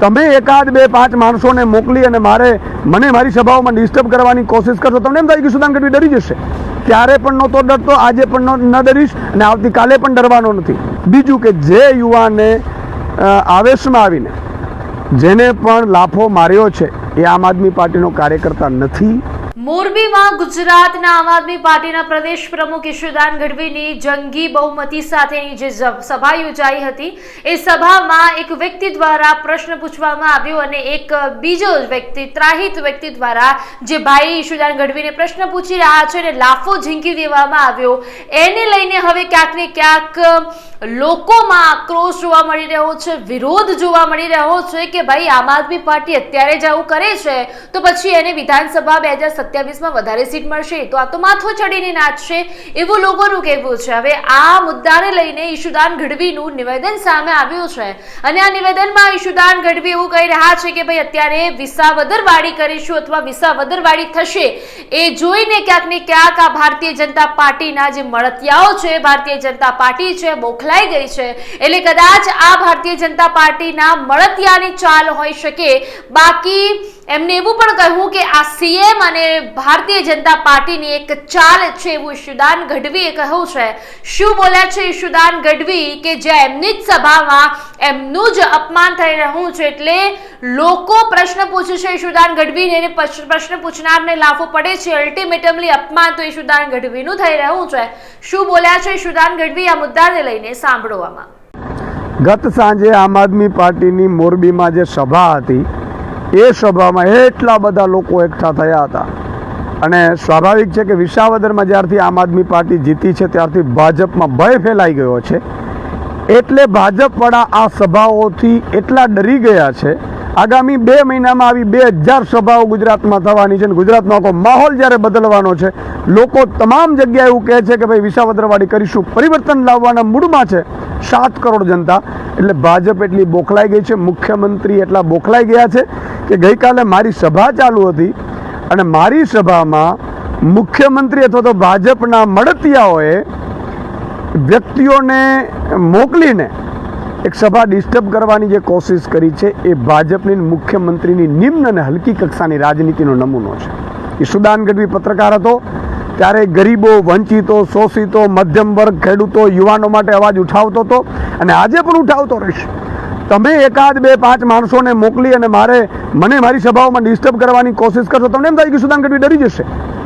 તમે એકાદ બે પાંચ માણસોને મોકલી અને મારે મને મારી સભાઓમાં ડિસ્ટર્બ કરવાની કોશિશ કરશો, તમને એમ થાય કે સુદાન ગઢવી ડરી જશે. ત્યારે પણ નહોતો ડરતો, આજે પણ ન- ડરીશ અને આવતીકાલે પણ ડરવાનો નથી. બીજું કે જે યુવાને આવેશમાં આવીને જેને પણ લાફો માર્યો છે, એ આમ આદમી પાર્ટીનો કાર્યકર્તા નથી. મોરબીમાં ગુજરાતના આમ આદમી પાર્ટીના પ્રદેશ પ્રમુખ ઈશુદાન ગઢવીની જંગી બહુમતી સાથેની જે સભા યોજાઈ હતી, એ સભામાં એક વ્યક્તિ દ્વારા પ્રશ્ન પૂછવામાં આવ્યો અને એક બીજો વ્યક્તિ, ત્રાહિત વ્યક્તિ દ્વારા જે ભાઈ ઈશુદાન ગઢવીને પ્રશ્ન પૂછી રહ્યા છે અને લાફો ઝીંકી દેવામાં આવ્યો, એને લઈને હવે ક્યાંક ને ક્યાંક લોકોમાં આક્રોશ જોવા મળી રહ્યો છે, વિરોધ જોવા મળી રહ્યો છે કે ભાઈ આમ આદમી પાર્ટી અત્યારે જ આવું કરે છે, તો પછી એને વિધાનસભા બે હજાર સત્યાવીસમાં વધારે સીટ મળશે, તો આ તો માથો ચડીને નાચશે એવું લોકોનું કહેવું છે. હવે આ મુદ્દાને લઈને ઈશુદાન ગઢવીનું નિવેદન સામે આવ્યું છે. અને આ નિવેદનમાં ઈશુદાન ગઢવી એવું કહી રહ્યા છે કે ભાઈ અત્યારે વિસાવદરવાડી કરીશું અથવા વિસાવદરવાડી થશે. એ જોઈને ક્યાંક ને ક્યાંક આ ભારતીય જનતા પાર્ટીના જે મળતિયાઓ છે, ભારતીય જનતા પાર્ટી છે બોખલાઈ ગઈ છે. એટલે કદાચ આ ભારતીય જનતા પાર્ટીના મળતિયાની ચાલ હોઈ શકે. બાકી એમને એવું પણ કહ્યું કે આ સીએમ અને ભારતીય જનતા પાર્ટીની એક ચાલ છે એવું ઈશુદાન ગઢવીએ કહ્યું છે. શું બોલ્યા છે ઈશુદાન ગઢવી? કે જે એમની જ સભામાં એમનું જ અપમાન થઈ રહ્યું છે એટલે લોકો પ્રશ્ન પૂછે છે ઈશુદાન ગઢવીને એને પ્રશ્ન પૂછનારને લાફો પડે છે. અલ્ટિમેટમલી અપમાન તો ઈશુદાન ગઢવીનું થઈ રહ્યું છે. શું બોલ્યા છે ઈશુદાન ગઢવી? આ મુદ્દાને લઈને સાંભળવામાં ગત સાંજે આમ આદમી પાર્ટીની મોરબીમાં જે સભા હતી એ સભામાં એટલા બધા લોકો એકઠા થયા હતા. અને સ્વાભાવિક છે કે વિસાવદરમાં જ્યારથી આમ આદમી પાર્ટી જીતી છે, ત્યારથી ભાજપમાં ભય ફેલાઈ ગયો છે. એટલે ભાજપવાળા આ સભાઓથી એટલા ડરી ગયા છે. આગામી બે મહિનામાં આવી બે હજાર સભાઓ ગુજરાતમાં થવાની છે અને ગુજરાતનો આખો માહોલ જ્યારે બદલવાનો છે, લોકો તમામ જગ્યાએ એવું કહે છે કે ભાઈ વિસાવદરવાડી કરીશું. પરિવર્તન લાવવાના મૂડમાં છે સાત કરોડ જનતા. એટલે ભાજપ એટલી બોખલાઈ ગઈ છે, મુખ્યમંત્રી એટલા બોખલાઈ ગયા છે. કે ગઈકાલે મારી સભા ચાલુ હતી અને મારી સભામાં મુખ્યમંત્રી અથવા તો ભાજપના મળતિયાઓએ વ્યક્તિઓને મોકલીને એક સભા ડિસ્ટર્બ કરવાની જે કોશિશ કરી છે એ ભાજપની મુખ્યમંત્રીની નિમ્ન અને હલકી કક્ષાની રાજનીતિનો નમૂનો છે. ઈશુદાન ગઢવી પત્રકાર હતો. ત્યારે ગરીબો, વંચિતો, શોષિતો, મધ્યમ વર્ગ, ખેડૂતો, યુવાનો માટે અવાજ ઉઠાવતો હતો અને આજે પણ ઉઠાવતો રહેશે. તમે એકાદ બે પાંચ માણસોને મોકલી અને મારે મને મારી સભાઓમાં ડિસ્ટર્બ કરવાની કોશિશ કરશો, તમને એમ થાય કે સુદાન ગઢવી ડરી જશે.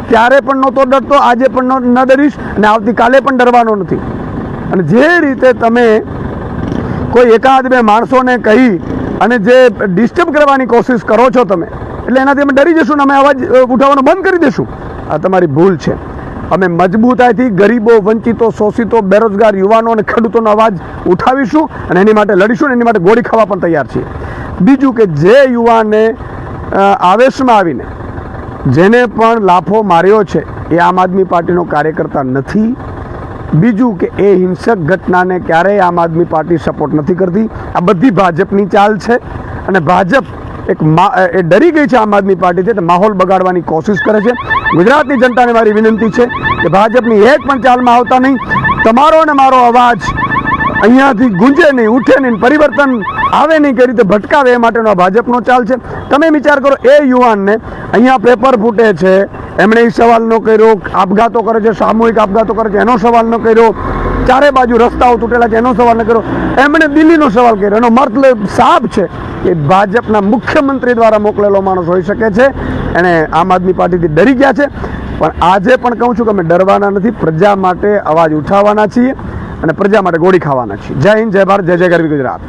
ત્યારે પણ નહોતો ડરતો, આજે પણ ન- ડરીશ અને આવતીકાલે પણ ડરવાનો નથી. અને જે રીતે તમે કોઈ એકાદ બે માણસોને કહી અને જે ડિસ્ટર્બ કરવાની કોશિશ કરો છો તમે, એટલે એનાથી અમે ડરી જશું અને અમે અવાજ ઉઠાવવાનો બંધ કરી દઈશું આ તમારી ભૂલ છે. અમે મજબૂતાઈથી ગરીબો, વંચિતો, શોષિતો, બેરોજગાર યુવાનો અને ખેડૂતોનો અવાજ ઉઠાવીશું અને એની માટે લડીશું અને એની માટે ગોળી ખાવા પણ તૈયાર છીએ. બીજું કે જે યુવાને આવેશમાં આવીને જેને પણ લાફો માર્યો છે, એ આમ આદમી પાર્ટીનો કાર્યકર્તા નથી. બીજું કે એ હિંસક ઘટનાને ક્યારેય આમ આદમી પાર્ટી સપોર્ટ નથી કરતી. આ બધી ભાજપની ચાલ છે અને ભાજપ એક એ ડરી ગઈ છે આમ આદમી પાર્ટીથી છે માહોલ બગાડવાની કોશિશ કરે છે. ગુજરાતની જનતાને મારી વિનંતી છે કે ભાજપની એક પણ ચાલમાં આવતા નહીં. તમારો અને મારો અવાજ અહીંયાથી ગુંજે નહીં, ઉઠે નહીં, પરિવર્તન આવે નહીં કઈ રીતે ભટકાવે એ માટેનો ભાજપનો ચાલ છે. તમે વિચાર કરો, એ યુવાનને અહીંયા પેપર ફૂટે છે, એમણે એ સવાલ ન કર્યો, આપઘાતો કરે છે, સામૂહિક આપઘાતો કરે છે, એનો સવાલ ન કર્યો ચારે બાજુ રસ્તાઓ તૂટેલા છે, એનો સવાલ ન કર્યો. એમણે દિલ્હીનો સવાલ કર્યો. એનો મતલબ સાફ છે કે ભાજપના મુખ્યમંત્રી દ્વારા મોકલેલો માણસ હોઈ શકે છે. એણે આમ આદમી પાર્ટીથી ડરી ગયા છે. પણ આજે પણ કહું છું કે અમે ડરવાના નથી. પ્રજા માટે અવાજ ઉઠાવવાના છીએ અને પ્રજા માટે ગોળી ખાવાના છીએ. જય હિન્દ, જય ભારત, જય જય ગરવી ગુજરાત.